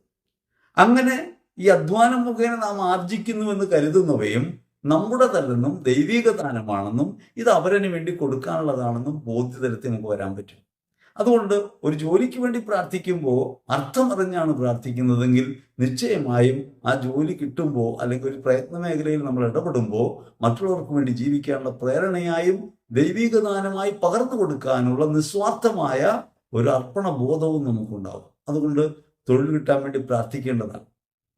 അങ്ങനെ ഈ അധ്വാനം മുഖേന നാം ആർജിക്കുന്നുവെന്ന് കരുതുന്നവയും നമ്മുടെ തല്ലെന്നും ദൈവിക ദാനമാണെന്നും ഇത് അവരന് വേണ്ടി കൊടുക്കാനുള്ളതാണെന്നും ബോധ്യതലത്തിൽ നമുക്ക് വരാൻ പറ്റും. അതുകൊണ്ട് ഒരു ജോലിക്ക് വേണ്ടി പ്രാർത്ഥിക്കുമ്പോൾ അർത്ഥമറിഞ്ഞാണ് പ്രാർത്ഥിക്കുന്നതെങ്കിൽ നിശ്ചയമായും ആ ജോലി കിട്ടുമ്പോൾ അല്ലെങ്കിൽ ഒരു പ്രയത്ന മേഖലയിൽ നമ്മൾ ഇടപെടുമ്പോൾ മറ്റുള്ളവർക്ക് വേണ്ടി ജീവിക്കാനുള്ള പ്രേരണയായും ദൈവിക ദാനമായി പകർന്നു കൊടുക്കാനുള്ള നിസ്വാർത്ഥമായ ഒരു അർപ്പണ ബോധവും നമുക്കുണ്ടാവും. അതുകൊണ്ട് തൊഴിൽ കിട്ടാൻ വേണ്ടി പ്രാർത്ഥിക്കേണ്ടതാണ്.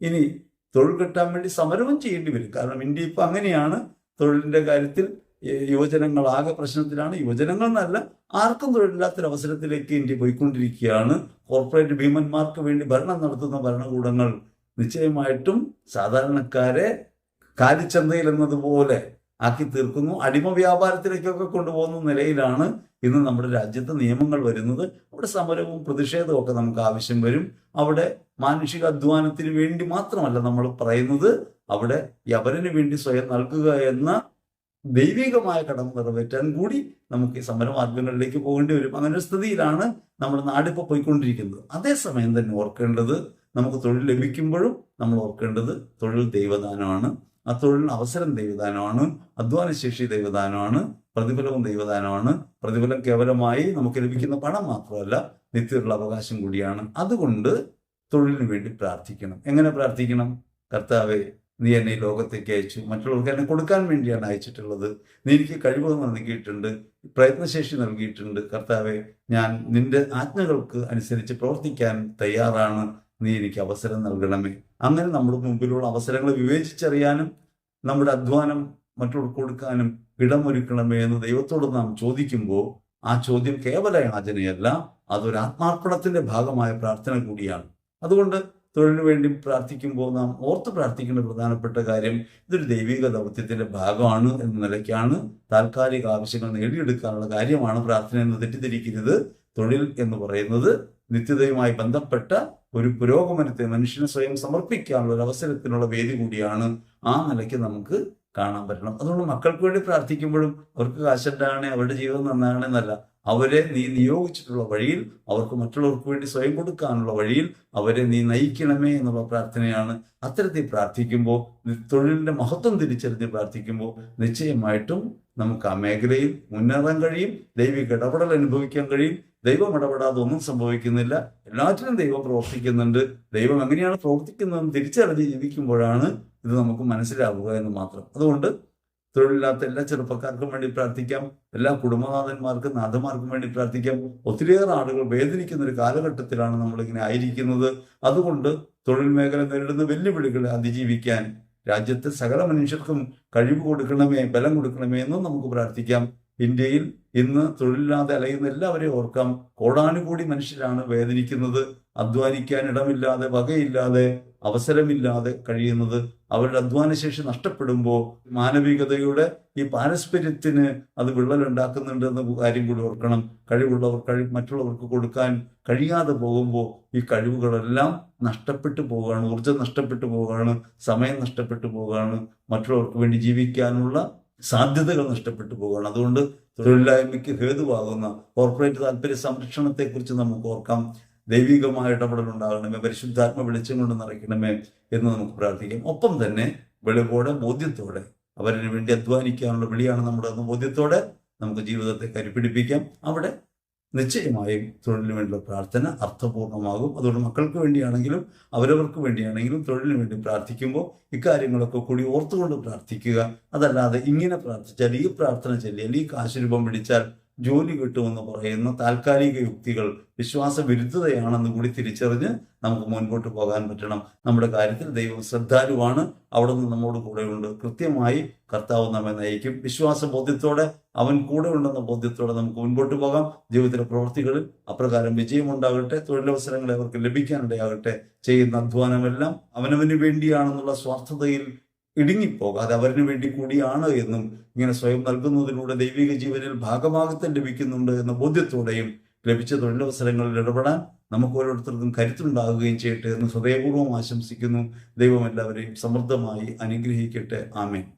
ഇനി തൊഴിൽ കിട്ടാൻ വേണ്ടി സമരവും ചെയ്യേണ്ടി വരും. കാരണം ഇന്ത്യ ഇപ്പൊ അങ്ങനെയാണ്. തൊഴിലിന്റെ കാര്യത്തിൽ ആകെ പ്രശ്നത്തിലാണ്. യുവജനങ്ങൾ എന്നല്ല ആർക്കും തൊഴിലില്ലാത്തൊരു അവസരത്തിലേക്ക് ഇന്ത്യ പോയിക്കൊണ്ടിരിക്കുകയാണ്. കോർപ്പറേറ്റ് ഭീമന്മാർക്ക് വേണ്ടി ഭരണം നടത്തുന്ന ഭരണകൂടങ്ങൾ നിശ്ചയമായിട്ടും സാധാരണക്കാരെ കാലിച്ചന്തയിൽ എന്നതുപോലെ ആക്കി തീർക്കുന്നു. അടിമ വ്യാപാരത്തിലേക്കൊക്കെ കൊണ്ടുപോകുന്ന നിലയിലാണ് ഇന്ന് നമ്മുടെ രാജ്യത്ത് നിയമങ്ങൾ വരുന്നത്. അവിടെ സമരവും പ്രതിഷേധവും ഒക്കെ നമുക്ക് ആവശ്യം വരും. അവിടെ മാനുഷിക അധ്വാനത്തിന് വേണ്ടി മാത്രമല്ല നമ്മൾ പറയുന്നത്. അവിടെ യവരന് വേണ്ടി സ്വയം നൽകുക എന്ന ദൈവികമായ കടമ നിറവേറ്റാൻ കൂടി നമുക്ക് ഈ സമരമാർഗങ്ങളിലേക്ക് പോകേണ്ടി വരും. അങ്ങനെ ഒരു സ്ഥിതിയിലാണ് നമ്മുടെ നാടിപ്പോൾ പോയിക്കൊണ്ടിരിക്കുന്നത്. അതേസമയം തന്നെ ഓർക്കേണ്ടത് നമുക്ക് തൊഴിൽ ലഭിക്കുമ്പോഴും നമ്മൾ ഓർക്കേണ്ടത് തൊഴിൽ ദൈവദാനമാണ്. ആ തൊഴിലിന് അവസരം ദൈവദാനമാണ് അധ്വാനശേഷി ദൈവദാനമാണ് പ്രതിഫലവും ദൈവദാനമാണ്. പ്രതിഫലം കേവലമായി നമുക്ക് ലഭിക്കുന്ന പണം മാത്രമല്ല നിത്യമുള്ള അവകാശം കൂടിയാണ്. അതുകൊണ്ട് തൊഴിലിന് വേണ്ടി പ്രാർത്ഥിക്കണം. എങ്ങനെ പ്രാർത്ഥിക്കണം? കർത്താവെ നീ എന്നെ ഈ ലോകത്തേക്ക് അയച്ചു. മറ്റുള്ളവർക്ക് എന്നെ കൊടുക്കാൻ വേണ്ടിയാണ് അയച്ചിട്ടുള്ളത്. നീ എനിക്ക് കഴിവ് നൽകിയിട്ടുണ്ട് പ്രയത്നശേഷി നൽകിയിട്ടുണ്ട്. കർത്താവെ ഞാൻ നിന്റെ ആജ്ഞകൾക്ക് അനുസരിച്ച് പ്രവർത്തിക്കാൻ തയ്യാറാണ്. നീ എനിക്ക് അവസരം നൽകണമേ. അങ്ങനെ നമ്മുടെ മുമ്പിലുള്ള അവസരങ്ങൾ വിവേചിച്ചറിയാനും നമ്മുടെ അധ്വാനം മറ്റുള്ള കൊടുക്കാനും ഇടമൊരുക്കണമേ എന്ന് ദൈവത്തോട് നാം ചോദിക്കുമ്പോൾ ആ ചോദ്യം കേവല യാചനയല്ല അതൊരു ആത്മാർപ്പണത്തിന്റെ ഭാഗമായ പ്രാർത്ഥന കൂടിയാണ്. അതുകൊണ്ട് തൊഴിലിനു വേണ്ടി പ്രാർത്ഥിക്കുമ്പോൾ നാം ഓർത്ത് പ്രാർത്ഥിക്കേണ്ട പ്രധാനപ്പെട്ട കാര്യം ഇതൊരു ദൈവിക ദൗത്യത്തിന്റെ ഭാഗമാണ് എന്ന നിലയ്ക്കാണ് താൽക്കാലിക ആവശ്യങ്ങൾ നേടിയെടുക്കാനുള്ള കാര്യമാണ് പ്രാർത്ഥന എന്ന് തെറ്റിദ്ധരിക്കരുത്. തൊഴിൽ എന്ന് പറയുന്നത് നിത്യതയുമായി ബന്ധപ്പെട്ട ഒരു പുരോഗമനത്തെ മനുഷ്യനെ സ്വയം സമർപ്പിക്കാനുള്ള ഒരു അവസരത്തിനുള്ള വേദി കൂടിയാണ് ആ നിലയ്ക്ക് നമുക്ക് കാണാൻ പറ്റണം. അതുകൊണ്ട് മക്കൾക്ക് വേണ്ടി പ്രാർത്ഥിക്കുമ്പോഴും അവർക്ക് കാശണ്ടാണ് അവരുടെ ജീവിതം നന്നാണ് എന്നല്ല അവരെ നീ നിയോഗിച്ചിട്ടുള്ള വഴിയിൽ അവർക്ക് മറ്റുള്ളവർക്ക് വേണ്ടി സ്വയം കൊടുക്കാനുള്ള വഴിയിൽ അവരെ നീ നയിക്കണമേ എന്നുള്ള പ്രാർത്ഥനയാണ് അത്തരത്തിൽ പ്രാർത്ഥിക്കുമ്പോൾ തൊഴിലിന്റെ മഹത്വം തിരിച്ചറിഞ്ഞ് പ്രാർത്ഥിക്കുമ്പോൾ നിശ്ചയമായിട്ടും നമുക്ക് ആ മേഖലയിൽ മുന്നേറാൻ കഴിയും ദൈവിക ഇടപെടൽ അനുഭവിക്കാൻ കഴിയും ദൈവം ഇടപെടാതെ ഒന്നും സംഭവിക്കുന്നില്ല. എല്ലാറ്റിനും ദൈവം പ്രവർത്തിക്കുന്നുണ്ട്. ദൈവം എങ്ങനെയാണ് പ്രവർത്തിക്കുന്നതെന്ന് തിരിച്ചറിഞ്ഞ് ജീവിക്കുമ്പോഴാണ് ഇത് നമുക്ക് മനസ്സിലാവുക എന്ന് മാത്രം. അതുകൊണ്ട് തൊഴിലില്ലാത്ത എല്ലാ ചെറുപ്പക്കാർക്കും വേണ്ടി പ്രാർത്ഥിക്കാം. എല്ലാ കുടുംബനാഥന്മാർക്കും നാഥന്മാർക്കും വേണ്ടി പ്രാർത്ഥിക്കാം. ഒത്തിരിയേറെ ആളുകൾ വേദനിക്കുന്ന ഒരു കാലഘട്ടത്തിലാണ് നമ്മളിങ്ങനെ ആയിരിക്കുന്നത്. അതുകൊണ്ട് തൊഴിൽ മേഖല നേരിടുന്ന വെല്ലുവിളികളെ അതിജീവിക്കാൻ രാജ്യത്തെ സകല മനുഷ്യർക്കും കഴിവ് കൊടുക്കണമേ ബലം കൊടുക്കണമേ എന്നും നമുക്ക് പ്രാർത്ഥിക്കാം. ഇന്ത്യയിൽ ഇന്ന് തൊഴിലില്ലാതെ അലയുന്ന എല്ലാവരെയും ഓർക്കാം. കോടാനുകൂടി മനുഷ്യരാണ് വേദനിക്കുന്നത്. അധ്വാനിക്കാൻ ഇടമില്ലാതെ വകയില്ലാതെ അവസരമില്ലാതെ കഴിയുന്നത്. അവരുടെ അധ്വാനശേഷി നഷ്ടപ്പെടുമ്പോൾ മാനവികതയുടെ ഈ പാരസ്പര്യത്തിന് അത് വിള്ളലുണ്ടാക്കുന്നുണ്ടെന്ന കാര്യം കൂടി ഓർക്കണം. കഴിവുള്ളവർ കഴി മറ്റുള്ളവർക്ക് കൊടുക്കാൻ കഴിയാതെ പോകുമ്പോൾ ഈ കഴിവുകളെല്ലാം നഷ്ടപ്പെട്ടു പോവുകയാണ്. ഊർജം നഷ്ടപ്പെട്ടു പോവുകയാണ്. സമയം നഷ്ടപ്പെട്ടു പോവുകയാണ്. മറ്റുള്ളവർക്ക് വേണ്ടി ജീവിക്കാനുള്ള സാധ്യതകൾ നഷ്ടപ്പെട്ടു പോവുകയാണ് അതുകൊണ്ട് തൊഴിലില്ലായ്മയ്ക്ക് ഹേതുവാകുന്ന കോർപ്പറേറ്റ് താല്പര്യ സംരക്ഷണത്തെക്കുറിച്ച് നമുക്ക് ഓർക്കാം. ദൈവികമായ ഇടപെടൽ ഉണ്ടാകണമേ പരിശുദ്ധാത്മ വെളിച്ചം കൊണ്ട് നിറയ്ക്കണമേ എന്ന് നമുക്ക് പ്രാർത്ഥിക്കാം. ഒപ്പം തന്നെ വെളിവോടെ ബോധ്യത്തോടെ അവരിന് വേണ്ടി അധ്വാനിക്കാനുള്ള വിളിയാണ് നമ്മുടെ ബോധ്യത്തോടെ നമുക്ക് ജീവിതത്തെ കരുപിടിപ്പിക്കാം അവിടെ നിശ്ചയമായും തൊഴിലിന് വേണ്ടിയുള്ള പ്രാർത്ഥന അർത്ഥപൂർണമാകും അതുകൊണ്ട് മക്കൾക്ക് വേണ്ടിയാണെങ്കിലും അവരവർക്ക് വേണ്ടിയാണെങ്കിലും തൊഴിലിന് വേണ്ടി പ്രാർത്ഥിക്കുമ്പോൾ ഇക്കാര്യങ്ങളൊക്കെ കൂടി ഓർത്തുകൊണ്ട് പ്രാർത്ഥിക്കുക. അതല്ലാതെ ഇങ്ങനെ പ്രാർത്ഥിച്ചാൽ ഈ പ്രാർത്ഥന ചൊല്ലിയാൽ ഈ കാശുരൂപം പിടിച്ചാൽ ജോലി കിട്ടുമെന്ന് പറയുന്ന താൽക്കാലിക യുക്തികൾ വിശ്വാസ വിരുദ്ധതയാണെന്ന് കൂടി തിരിച്ചറിഞ്ഞ് നമുക്ക് മുൻപോട്ട് പോകാൻ പറ്റണം. നമ്മുടെ കാര്യത്തിൽ ദൈവം ശ്രദ്ധാലുവാണ്. അവിടെ നിന്ന് നമ്മോട് കൂടെയുണ്ട്. കൃത്യമായി കർത്താവ് നമ്മെ നയിക്കും. വിശ്വാസ ബോധ്യത്തോടെ അവൻ കൂടെ ഉണ്ടെന്ന ബോധ്യത്തോടെ നമുക്ക് മുൻപോട്ട് പോകാം. ജീവിതത്തിലെ പ്രവൃത്തികളിൽ അപ്രകാരം വിജയമുണ്ടാകട്ടെ. തൊഴിലവസരങ്ങൾ അവർക്ക് ലഭിക്കാനിടയാകട്ടെ. ചെയ്യുന്ന അധ്വാനമെല്ലാം അവനവന് വേണ്ടിയാണെന്നുള്ള സ്വാർത്ഥതയിൽ ഇടുങ്ങിപ്പോകാതെ അവരിന് വേണ്ടി കൂടിയാണ് എന്നും ഇങ്ങനെ സ്വയം നൽകുന്നതിലൂടെ ദൈവിക ജീവനിൽ ഭാഗമാകത്തം ലഭിക്കുന്നുണ്ട് എന്ന ബോധ്യത്തോടെയും ലഭിച്ച തൊഴിലവസരങ്ങളിൽ ഇടപെടാൻ നമുക്ക് ഓരോരുത്തർക്കും കരുത്തുണ്ടാകുകയും ചെയ്യട്ടെ എന്ന് ഹൃദയപൂർവം ആശംസിക്കുന്നു. ദൈവം എല്ലാവരെയും സമൃദ്ധമായി അനുഗ്രഹിക്കട്ടെ. ആമേൻ.